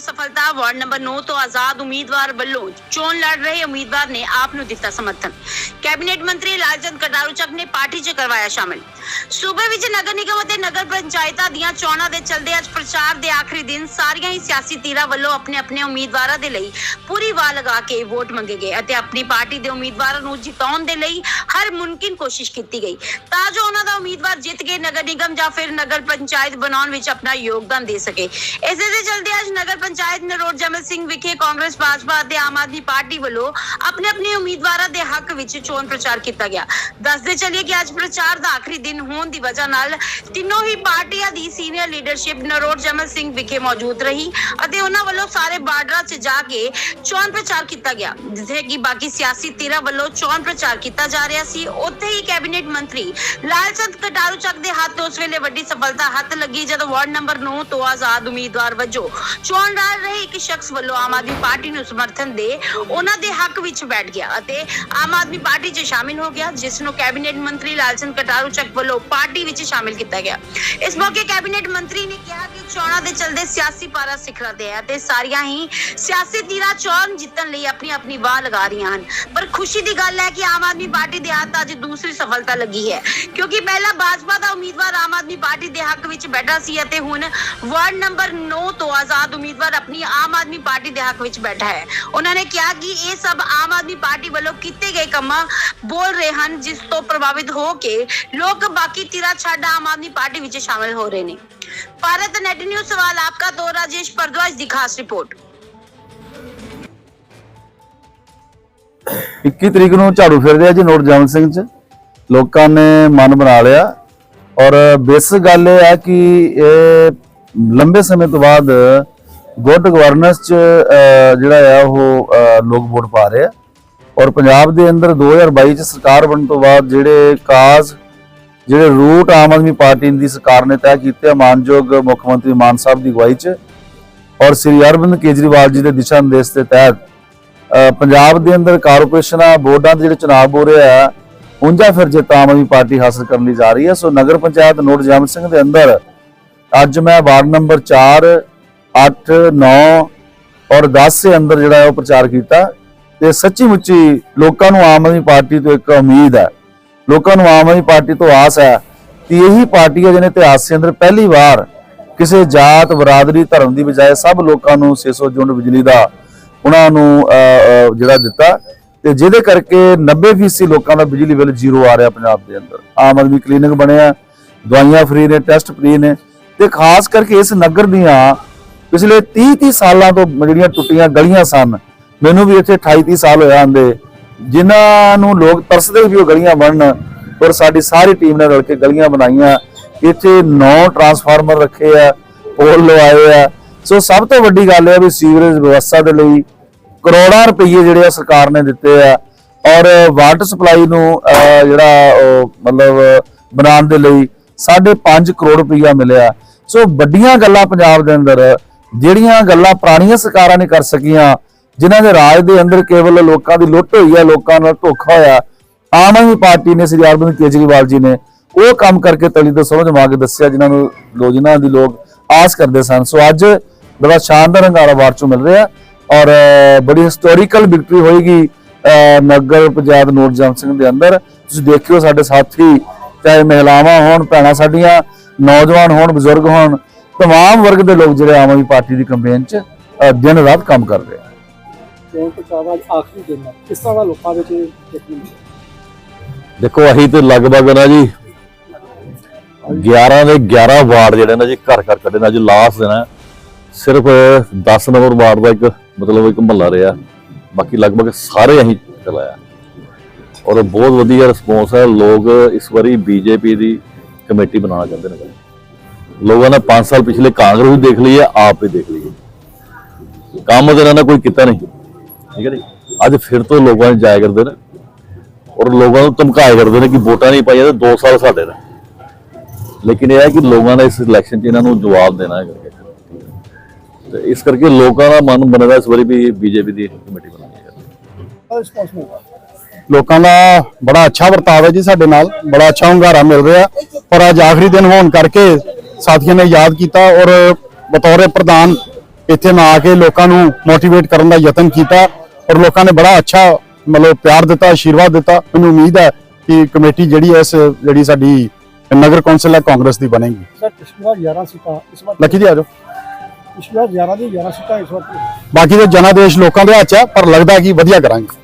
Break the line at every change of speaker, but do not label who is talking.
ਸਫਲਤਾ ward number 9 ਤੋਂ ਆਜ਼ਾਦ ਉਮੀਦਵਾਰ ਵੱਲੋਂ ਚੋਣ ਲੜ ਰਹੇ ਉਮੀਦਵਾਰ ਨੇ ਆਪ ਨੂੰ ਦਿੱਤਾ ਸਮਰਥਨ। ਕੈਬਨਿਟ ਮੰਤਰੀ ਲਾਲਚੰਦ ਕਟਾਰੂ ਨੇ ਪਾਰਟੀ 'ਚ ਕਰਵਾਇਆ ਸ਼ਾਮਿਲ ਸੂਬੇ ਵਿੱਚ ਨਗਰ ਨਿਗਮ ਅਤੇ ਨਗਰ ਪੰਚਾਇਤਾਂ ਦੀਆਂ ਚੋਣਾਂ ਦੇ ਚੱਲਦੇ ਅੱਜ ਪ੍ਰਚਾਰ ਦੇ ਆਖਰੀ ਦਿਨ ਸਾਰੀਆਂ ਹੀ ਸਿਆਸੀ ਧਿਰਾਂ ਵੱਲੋਂ ਆਪਣੇ ਆਪਣੇ ਉਮੀਦਵਾਰਾਂ ਦੇ ਲਈ ਪੂਰੀ ਵਾਹ ਲਗਾ ਕੇ ਵੋਟ ਮੰਗੇ ਗਏ ਅਤੇ ਆਪਣੀ ਪਾਰਟੀ ਦੇ ਉਮੀਦਵਾਰਾਂ ਨੂੰ ਜਿਤਾਉਣ ਦੇ ਲਈ ਹਰ ਮੁਮਕਿਨ ਕੋਸ਼ਿਸ਼ ਕੀਤੀ ਗਈ ਤਾਂ ਜੋ ਉਹਨਾਂ ਦਾ ਉਮੀਦਵਾਰ ਜਿੱਤ ਕੇ ਨਗਰ ਨਿਗਮ ਜਾਂ ਫਿਰ ਨਗਰ ਪੰਚਾਇਤ ਬਣਾਉਣ ਵਿੱਚ ਆਪਣਾ ਯੋਗਦਾਨ ਦੇ ਸਕੇ ਇਸੇ ਦੇ ਚਲਦੇ ਅੱਜ ਨਗਰ ਪੰਚਾਇਤ ਨਰੋੜ ਜਮਲ ਸਿੰਘ ਵਿਖੇ ਕਾਂਗਰਸ ਭਾਜਪਾ ਅਤੇ ਆਮ ਆਦਮੀ ਪਾਰਟੀ ਵੱਲੋਂ ਆਪਣੇ ਆਪਣੇ ਉਮੀਦਵਾਰਾਂ ਦੇ ਹੱਕ ਵਿੱਚ ਚੋਣ ਪ੍ਰਚਾਰ ਕੀਤਾ ਗਿਆ। ਦੱਸਦੇ ਚੱਲੀਏ ਕਿ ਅੱਜ ਪ੍ਰਚਾਰ ਦਾ ਆਖਰੀ ਦਿਨ ਹੋਣ ਦੀ ਵਜ੍ਹਾ ਨਾਲ ਤਿੰਨੋਂ ਹੀ ਪਾਰਟੀਆਂ ਦੀ ਸੀਨੀਅਰ ਲੀਡਰਸ਼ਿਪ ਨਰੋੜ ਜਮਲ ਸਿੰਘ ਵਿਖੇ ਮੌਜੂਦ ਰਹੀ ਅਤੇ ਉਹਨਾਂ ਵੱਲੋਂ ਸਾਰੇ ਬਾਰਡਰਾਂ 'ਚ ਜਾ ਕੇ ਚੋਣ ਪ੍ਰਚਾਰ ਕੀਤਾ ਗਿਆ, ਜਿੱਥੇ ਕਿ ਬਾਕੀ ਸਿਆਸੀ ਧਿਰਾਂ ਵੱਲੋਂ ਚੋਣ ਪ੍ਰਚਾਰ ਕੀਤਾ ਜਾ ਰਿਹਾ ਸੀ। ਉੱਥੇ ਹੀ ਕੈਬਨਿਟ ਮੰਤਰੀ ਲਾਲਚੰਦ ਕਟਾਰੂ ਚੱਕ ਦੇ ਹੱਥ ਉਸ ਵੇਲੇ ਵੱਡੀ ਸਫਲਤਾ ਹੱਥ ਲੱਗੀ ਜਦੋਂ ਵਾਰਡ ਨੰਬਰ 9 ਤੋਂ ਆਜ਼ਾਦ ਉਮੀਦਵਾਰ ਵਜੋਂ ਚੋਣ ਲੜ ਰਹੇ ਇੱਕ ਸ਼ਖਸ ਵੱਲੋਂ ਆਮ ਆਦਮੀ ਪਾਰਟੀ ਨੂੰ ਸਮਰਥਨ ਦੇ ਉਹਨਾਂ ਦੇ ਹੱਕ ਵਿੱਚ ਬੈਠ ਗਿਆ ਅਤੇ ਆਮ ਆਦਮੀ ਪਾਰਟੀ 'ਚ ਸ਼ਾਮਿਲ ਹੋ ਗਿਆ, ਜਿਸ ਨੂੰ ਕੈਬਨਿਟ ਮੰਤਰੀ ਲਾਲਚੰਦ ਕਟਾਰੂ ਚੱਕ ਵੱਲੋਂ ਪਾਰਟੀ ਵਿੱਚ ਸ਼ਾਮਿਲ ਕੀਤਾ ਗਿਆ। ਇਸ ਮੌਕੇ ਕੈਬਨਿਟ ਮੰਤਰੀ ਨੇ ਕਿਹਾ ਕਿ ਚੋਣਾਂ ਦੇ ਚਲਦੇ ਸਿਆਸੀ ਪਾਰਾ ਸਿਖਰਾਂ ਤੇ ਹੈ ਤੇ ਸਾਰੀਆਂ ਹੀ ਸਿਆਸੀ ਧਿਰਾਂ ਚੋਣ ਜਿੱਤਣ ਲਈ ਆਪਣੀ ਆਪਣੀ ਵਾਹ ਲਗਾ ਰਹੀਆਂ ਹਨ। ਪਰ ਖੁਸ਼ੀ ਦੀ ਗੱਲ ਹੈ ਕਿ ਆਮ ਆਦਮੀ ਪਾਰਟੀ ਦੇ ਹੱਥ ਅੱਜ ਦੂਸਰੀ ਸਫਲਤਾ ਲੱਗੀ ਹੈ, ਕਿਉਂਕਿ ਪਹਿਲਾਂ ਭਾਜਪਾ ਦਾ ਉਮੀਦਵਾਰ ਆਮ ਆਦਮੀ ਪਾਰਟੀ ਦੇ ਹੱਕ ਵਿੱਚ ਬੈਠਾ ਸੀ ਅਤੇ ਹੁਣ ਵਾਰਡ ਨੰਬਰ 9 ਤੋਂ ਆਜ਼ਾਦ ਉਮੀਦਵਾਰ ਆਪਣੀ ਆਮ ਆਦਮੀ ਪਾਰਟੀ ਦੇ ਹੱਕ ਵਿੱਚ ਬੈਠਾ ਹੈ। ਉਹਨਾਂ ਨੇ ਕਿਹਾ ਕਿ ਇਹ ਸਭ ਆਮ ਆਦਮੀ ਪਾਰਟੀ ਵੱਲੋਂ ਕੀਤੇ ਗਏ ਕੰਮਾਂ ਬੋਲ ਰਹੇ ਹਨ, ਜਿਸ ਤੋਂ ਪ੍ਰਭਾਵਿਤ ਹੋ ਕੇ ਲੋਕ ਬਾਕੀ ਧਿਰਾਂ ਛੱਡ ਆਮ ਆਦਮੀ ਪਾਰਟੀ ਵਿੱਚ ਸ਼ਾਮਲ ਹੋ ਰਹੇ ਨੇ। ਭਾਰਤ ਨੈਟ ਨਿਊਜ਼ ਸਵਾਲ ਆਪਕਾ ਦੋ, ਰਾਜੇਸ਼ ਪਰਦਵਾਜ ਦੀ ਖਾਸ ਰਿਪੋਰਟ।
21 ਤਰੀਕ ਨੂੰ ਝਾੜੂ ਫਿਰਦੇ ਆ ਜੀ ਨੋਟ ਜਮਲ ਸਿੰਘ ਚ ਲੋਕਾਂ ਨੇ ਮਨ ਬਣਾ ਲਿਆ। ਔਰ ਬੇਸਿਕ ਗੱਲ ਇਹ ਆ ਕਿ ਇਹ ਲੰਬੇ ਸਮੇਂ ਤੋਂ ਬਾਅਦ ਗੁੱਡ ਗਵਰਨੈਂਸ ਚ ਜਿਹੜਾ ਆ ਉਹ ਲੋਕ ਵੋਟ ਪਾ ਰਹੇ ਔਰ ਪੰਜਾਬ ਦੇ ਅੰਦਰ 2022 ਚ ਸਰਕਾਰ ਬਣਨ ਤੋਂ ਬਾਅਦ ਜਿਹੜੇ ਕਾਜ਼, ਜਿਹੜੇ ਰੂਟ ਆਮ ਆਦਮੀ ਪਾਰਟੀ ਦੀ ਸਰਕਾਰ ਨੇ ਤੈਅ ਕੀਤੇ ਆ, ਮਾਨਯੋਗ ਮੁੱਖ ਮੰਤਰੀ ਮਾਨ ਸਾਹਿਬ ਦੀ ਅਗਵਾਈ ਚ, ਔਰ ਸ੍ਰੀ ਅਰਵਿੰਦ ਕੇਜਰੀਵਾਲ ਜੀ ਦੇ ਦਿਸ਼ਾ ਨਿਰਦੇਸ਼ ਦੇ ਤਹਿਤ ਪੰਜਾਬ ਦੇ ਅੰਦਰ ਕਾਰਪੋਰੇਸ਼ਨਾਂ, ਬੋਰਡਾਂ ਦੇ ਜਿਹੜੇ ਚੁਣਾਵ ਹੋ ਰਿਹਾ ਹੈ ਉਂਝਾ ਫਿਰ ਜਿੱਤ ਆਮ ਆਦਮੀ ਪਾਰਟੀ ਹਾਸਲ ਕਰਨ ਲਈ ਜਾ ਰਹੀ ਹੈ। ਸੋ ਨਗਰ ਪੰਚਾਇਤ ਨੋਟ ਜਮ ਸਿੰਘ ਦੇ ਅੰਦਰ ਅੱਜ ਮੈਂ ਵਾਰਡ ਨੰਬਰ 4 8 9 ਔਰ 10 ਦੇ ਅੰਦਰ ਜਿਹੜਾ ਉਹ ਪ੍ਰਚਾਰ ਕੀਤਾ। ਤੇ ਸੱਚੀ ਮੁੱਚੀ ਲੋਕਾਂ ਨੂੰ ਆਮ ਆਦਮੀ ਪਾਰਟੀ ਤੋਂ ਇੱਕ ਉਮੀਦ ਹੈ। ਲੋਕਾਂ ਨੂੰ ਆਮ ਆਦਮੀ ਪਾਰਟੀ ਤੋਂ ਆਸ ਹੈ ਕਿ ਇਹੀ ਪਾਰਟੀ ਹੈ ਜਿਹਨੇ ਇਤਿਹਾਸ ਦੇ ਅੰਦਰ ਪਹਿਲੀ ਵਾਰ ਕਿਸੇ ਜਾਤ, ਬਰਾਦਰੀ, ਧਰਮ ਦੀ ਬਜਾਏ ਸਭ ਲੋਕਾਂ ਨੂੰ 600 ਯੂਨਿਟ ਬਿਜਲੀ ਦਾ ਉਹਨਾਂ ਨੂੰ ਜਿਹੜਾ ਦਿੱਤਾ ਤੇ ਜਿਹਦੇ ਕਰਕੇ 90% ਲੋਕਾਂ ਦਾ ਬਿਜਲੀ ਬਿੱਲ ਜ਼ੀਰੋ ਆ ਰਿਹਾ ਪੰਜਾਬ ਦੇ ਅੰਦਰ। ਆਮ ਆਦਮੀ ਕਲੀਨਿਕ ਬਣਿਆ ਦਵਾਈਆਂ ਫ੍ਰੀ ਨੇ, ਟੈਸਟ ਫ੍ਰੀ ਨੇ ਤੇ ਖਾਸ ਕਰਕੇ ਇਸ ਨਗਰ ਦੀਆਂ ਪਿਛਲੇ 30 30 ਸਾਲਾਂ ਤੋਂ ਜਿਹੜੀਆਂ ਟੁੱਟੀਆਂ ਗਲੀਆਂ ਸਨ ਮੈਨੂੰ ਵੀ ਇੱਥੇ 28 30 ਸਾਲ ਹੋਇਆ ਆਂਦੇ ਜਿਨ੍ਹਾਂ ਨੂੰ ਲੋਕ ਤਰਸਦੇ ਵੀ ਉਹ ਗਲੀਆਂ ਬਣਨ ਪਰ ਸਾਡੀ ਸਾਰੀ ਟੀਮ ਨੇ ਰਲ ਕੇ ਗਲੀਆਂ ਬਣਾਈਆਂ। ਇੱਥੇ 9 ਟਰਾਂਸਫਾਰਮਰ ਰੱਖੇ ਆ, ਪੋਲ ਲਵਾਏ ਆ। ਸੋ ਸਭ ਤੋਂ ਵੱਡੀ ਗੱਲ ਇਹ ਆ ਵੀ ਸੀਵਰੇਜ ਵਿਵਸਥਾ ਦੇ ਲਈ ਕਰੋੜਾਂ ਰੁਪਏ ਜਿਹੜੇ ਆ ਸਰਕਾਰ ਨੇ ਦਿੱਤੇ ਆ। ਔਰ ਵਾਟਰ ਸਪਲਾਈ ਨੂੰ ਜਿਹੜਾ ਉਹ ਮਤਲਬ ਬਣਾਉਣ ਦੇ ਲਈ 5.5 ਕਰੋੜ ਰੁਪਈਆ ਮਿਲਿਆ। ਸੋ ਵੱਡੀਆਂ ਗੱਲਾਂ ਪੰਜਾਬ ਦੇ ਅੰਦਰ, ਜਿਹੜੀਆਂ ਗੱਲਾਂ ਪੁਰਾਣੀਆਂ ਸਰਕਾਰਾਂ ਨੇ ਕਰ ਸਕੀਆਂ ਜਿਨ੍ਹਾਂ ਦੇ ਰਾਜ ਦੇ ਅੰਦਰ ਕੇਵਲ ਲੋਕਾਂ ਦੀ ਲੁੱਟ ਹੋਈ ਹੈ ਲੋਕਾਂ ਨਾਲ ਧੋਖਾ ਹੋਇਆ ਆਮ ਆਦਮੀ ਪਾਰਟੀ ਨੇ ਸ੍ਰੀ ਅਰਵਿੰਦ ਕੇਜਰੀਵਾਲ ਜੀ ਨੇ ਉਹ ਕੰਮ ਕਰਕੇ ਤਲੀ ਤੋਂ ਸਮਝ ਮਾ ਕੇ ਦੱਸਿਆ ਜਿਨ੍ਹਾਂ ਨੂੰ ਲੋ ਜਿਨ੍ਹਾਂ ਦੀ ਲੋਕ ਆਸ ਕਰਦੇ ਸਨ ਸੋ ਅੱਜ ਬੜਾ ਸ਼ਾਨਦਾਰ ਹੰਗਾਰਾ ਵਾਰ ਚੋਂ ਮਿਲ ਰਿਹਾ ਔਰ ਅਹ, ਬੜੀ ਹਿਸਟੋਰੀਕਲ ਵਿਕਟਰੀ ਹੋਏਗੀ ਅਹ, ਨਗਰ ਪੰਚਾਇਤ ਨੋਟ ਜਮ ਸਿੰਘ ਦੇ ਅੰਦਰ ਤੁਸੀਂ ਦੇਖਿਓ ਸਾਡੇ ਸਾਥੀ ਚਾਹੇ ਮਹਿਲਾਵਾਂ ਹੋਣ ਭੈਣਾਂ ਸਾਡੀਆਂ ਨੌਜਵਾਨ ਹੋਣ ਬਜ਼ੁਰਗ ਹੋਣ तमाम ਵਰਗ ਦੇ ਲੋਕ ਜਿਹੜੇ ਆਮ ਆਦਮੀ ਪਾਰਟੀ ਦੀ ਕੈਂਪੇਨ 'ਚ ਅਹ, ਦਿਨ ਰਾਤ ਕੰਮ ਕਰ ਰਹੇ ਆ
ਚੋਣ ਪ੍ਰਚਾਰ ਅੱਜ ਆਖਰੀ ਦਿਨ ਹੈ। ਕਿਸ ਤਰ੍ਹਾਂ ਦਾ ਲੋਕਾਂ ਵਿੱਚ ਦੇਖਣ ਨੂੰ ਮਿਲਿਆ?
ਦੇਖੋ, ਅਸੀਂ ਤੇ ਲਗਭਗ ਨਾ ਜੀ 11 ਦੇ 11 ਵਾਰਡ ਜਿਹੜੇ ਨਾ ਜੀ, ਘਰ ਘਰ ਕੱਢੇ ਨੇ। ਅੱਜ ਲਾਸਟ ਦਿਨ ਹੈ। ਸਿਰਫ 10 ਨੰਬਰ ਵਾਰਡ ਦਾ ਇੱਕ ਮਤਲਬ ਇੱਕ ਮਹੱਲਾ ਰਿਹਾ। ਬਾਕੀ ਲਗਭਗ ਸਾਰੇ ਅਸੀਂ ਚਲਾਇਆ। ਔਰ ਬਹੁਤ ਵਧੀਆ ਰਿਸਪੌਂਸ ਹੈ। ਲੋਕ ਇਸ ਵਾਰੀ ਬੀਜੇਪੀ ਦੀ ਕਮੇਟੀ ਬਣਾਉਣਾ ਚਾਹੁੰਦੇ ਨੇ। ਲੋਕਾਂ ਨੇ 5 ਸਾਲ ਪਿਛਲੇ ਕਾਂਗਰਸ ਵੀ ਦੇਖ ਲਈ ਹੈ, ਆਪ ਵੀ ਦੇਖ ਲਈ ਹੈ। ਕੰਮ ਤਾਂ ਇਹਨਾਂ ਨੇ ਕੋਈ ਕੀਤਾ ਨਹੀਂ। ਠੀਕ ਹੈ ਜੀ? ਅੱਜ ਫਿਰ ਤੋਂ ਲੋਕਾਂ ਨੂੰ ਜਾਇਆ ਕਰਦੇ ਨੇ ਔਰ ਲੋਕਾਂ ਨੂੰ ਧਮਕਾਏ ਕਰਦੇ ਨੇ ਕਿ ਵੋਟਾਂ ਨਹੀਂ ਪਾਈਆਂ ਤੇ 2 ਸਾਲ ਸਾਡੇ ਨੇ ਲੇਕਿਨ ਇਹ ਹੈ ਕਿ ਲੋਕਾਂ ਨੇ ਇਸ ਇਲੈਕਸ਼ਨ 'ਚ ਇਹਨਾਂ ਨੂੰ ਜਵਾਬ ਦੇਣਾ ਹੈ ਕਰਕੇ ਤੇ ਇਸ ਕਰਕੇ ਲੋਕਾਂ ਦਾ ਮਨ ਬਣਦਾ ਇਸ ਵਾਰੀ ਵੀ ਬੀਜੇਪੀ ਦੀ ਕਮੇਟੀ ਬਣਾਉਣੀ ਹੈ।
ਲੋਕਾਂ ਦਾ ਬੜਾ ਅੱਛਾ ਵਰਤਾਵ ਹੈ ਜੀ ਸਾਡੇ ਨਾਲ, ਬੜਾ ਅੱਛਾ ਹੁੰਗਾਰਾ ਮਿਲ ਰਿਹਾ। ਪਰ ਅੱਜ ਆਖਰੀ ਦਿਨ ਹੋਣ ਕਰਕੇ ਸਾਥੀਆਂ ਨੇ ਯਾਦ ਕੀਤਾ ਔਰ ਬਤੌਰ ਪ੍ਰਧਾਨ ਇੱਥੇ ਮੈਂ ਆ ਕੇ ਲੋਕਾਂ ਨੂੰ ਮੋਟੀਵੇਟ ਕਰਨ ਦਾ ਯਤਨ ਕੀਤਾ। ਔਰ ਲੋਕਾਂ ਨੇ ਬੜਾ ਅੱਛਾ ਮਤਲਬ ਪਿਆਰ ਦਿੱਤਾ ਆਸ਼ੀਰਵਾਦ ਦਿੱਤਾ। ਮੈਨੂੰ ਉਮੀਦ ਹੈ ਕਿ ਕਮੇਟੀ ਜਿਹੜੀ ਇਸ ਜਿਹੜੀ ਸਾਡੀ ਨਗਰ ਕੌਂਸਲ ਹੈ ਕਾਂਗਰਸ ਦੀ ਬਣੇਗੀ।
ਸਰ ਪਿਛਲੀ ਵਾਰ 11 ਸੀਟਾਂ ਇਸ ਵਾਰ
ਲੱਕੀ ਜੀ ਆ ਜਾਓ।
ਪਿਛਲੀ ਵਾਰ 11 ਦੀ 11 ਸੀਟਾਂ ਇਸ ਵਾਰ
ਬਾਕੀ ਦੇ ਜਨਾਦੇਸ਼ ਲੋਕਾਂ ਦੇ ਹੱਥ ਹੈ ਪਰ ਲੱਗਦਾ ਕਿ ਵਧੀਆ ਕਰਾਂਗੇ।